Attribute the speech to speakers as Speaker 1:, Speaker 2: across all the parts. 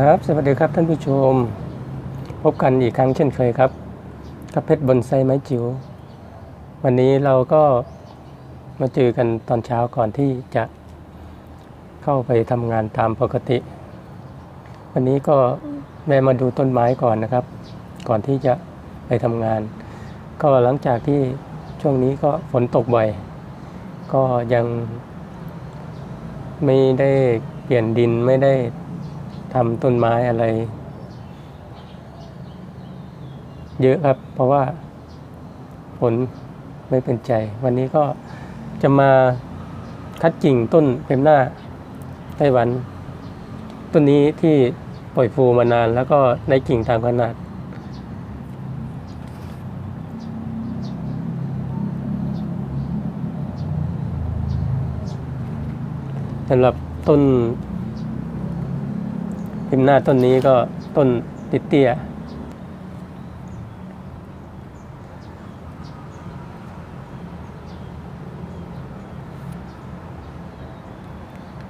Speaker 1: ครับสวัสดีครับท่านผู้ชม พบกันอีกครั้งเช่นเคยครับกับเพชรบนไซไม้จิ๋ววันนี้เราก็มาเจอกันตอนเช้าก่อนที่จะเข้าไปทำงานตามปกติ วันนี้ก็แวะมาดูต้นไม้ก่อนนะครับ ก่อนที่จะไปทำงาน ก็หลังจากที่ช่วงนี้ก็ฝนตกบ่อย ก็ยังไม่ได้เปลี่ยนดินไม่ได้ ทำต้นไม้อะไร เยอะครับ เพราะว่าฝนไม่เป็นใจ วันนี้ก็จะมาคัดกิ่งต้นเป็นหน้าไต้หวัน ต้นนี้ที่ปล่อยฟูมานานแล้วก็ได้กิ่งตามขนาด สำหรับต้น พิมพ์หน้าต้นนี้ก็ต้นติเตี้ย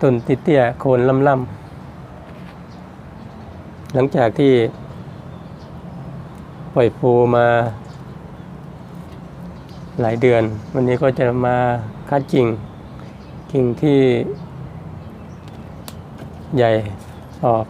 Speaker 1: ต้นติเตี้ยโคนล่ำล่ำหลังจากที่ปล่อยฟูมาหลายเดือน วันนี้ก็จะมาคัดกิ่ง กิ่งที่ใหญ่ออก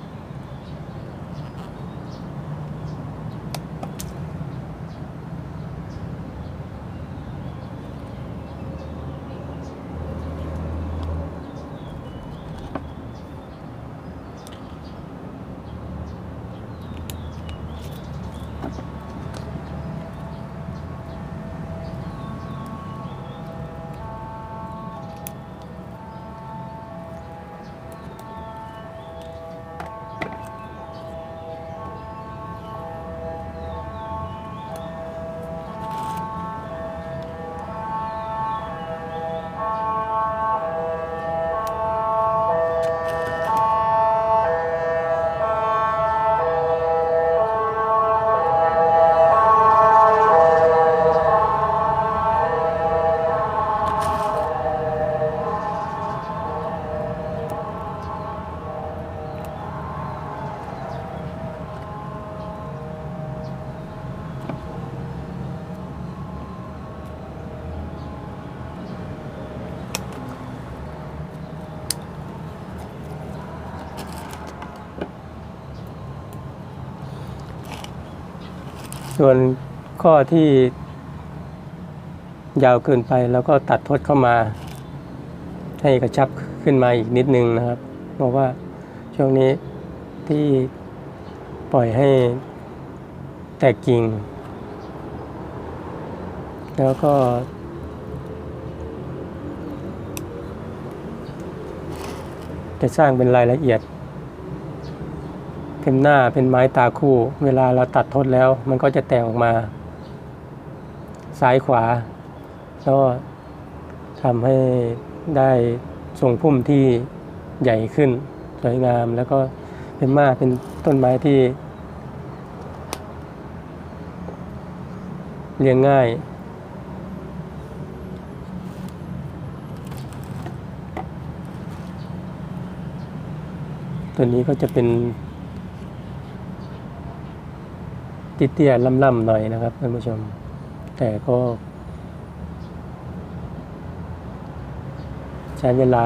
Speaker 1: Thank you. ส่วนข้อที่ยาวเกินไปแล้วก็ตัดทดเข้ามา ให้กระชับขึ้นมาอีกนิดนึงนะครับ เพราะว่าช่วงนี้ที่ปล่อยให้แตกกิ่ง แล้วก็ จะสร้างเป็นรายละเอียด เป็นหน้าเป็นไม้ตาคู่ เวลาเราตัดทดแล้ว มันก็จะแตกออกมา ซ้ายขวาแล้วก็ทำให้ได้ทรงพุ่มที่ใหญ่ขึ้น สวยงามแล้วก็เป็นมาเป็นต้นไม้ที่ เลี้ยงง่ายตัวนี้ก็จะเป็น เตี้ยๆล่ำๆหน่อยนะครับท่านผู้ชม แต่ก็ ใช้เวลา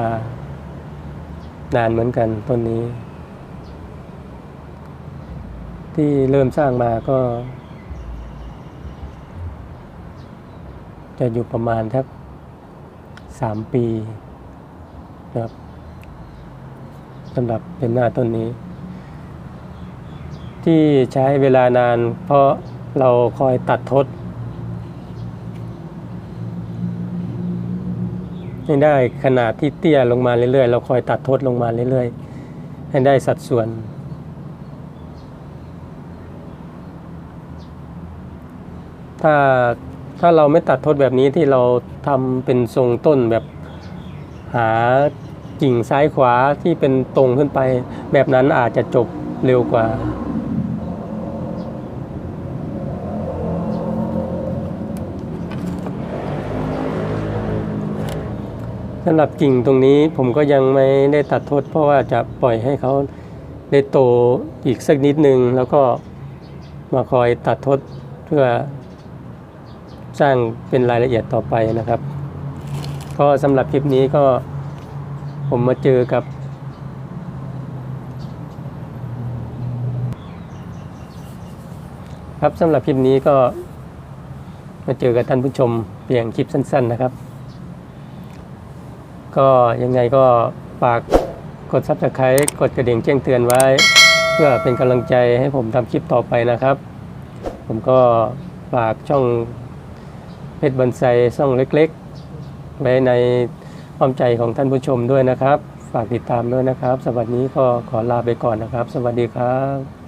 Speaker 1: นานเหมือนกันต้นนี้ ที่เริ่มสร้างมาก็ จะอยู่ประมาณทักสามปีนะครับสำหรับเป็นหน้าต้นนี้ ที่ใช้เวลานาน เพราะเราคอยตัดทดให้ได้ขนาดที่เตี้ยลงมาเรื่อยๆ เราคอยตัดทดลงมาเรื่อยๆ ให้ได้สัดส่วน ถ้าถ้าเราไม่ตัดทดแบบนี้ที่เราทำเป็นทรงต้นแบบหากิ่งซ้ายขวาที่เป็นตรงขึ้นไป แบบนั้นอาจจะจบเร็วกว่าำหรับกิ่งตรงนี้ผมก็ยังไม่ได้ตัดทด เพราะว่าจะปล่อยให้เขาได้โตอีกสักนิดนึง แล้วก็มาคอยตัดทดเพื่อสร้างเป็นรายละเอียดต่อไปนะครับ ก็สำหรับคลิปนี้ก็ผมมาเจอกับ ครับสำหรับคลิปนี้ก็มาเจอกับท่านผู้ชมเพียงคลิปสั้น ๆนะครับ ก็ยังไงก็ฝากกด subscribe กดกระดิ่งแจ้งเตือนไว้ เพื่อเป็นกำลังใจให้ผมทำคลิปต่อไปนะครับ ผมก็ฝากช่องเพชรบันไซช่องเล็กๆไว้ในอ้อมใจของท่านผู้ชมด้วยนะครับ ฝากติดตามด้วยนะครับ สวัสดีก็ขอลาไปก่อนนะครับ สวัสดีครับ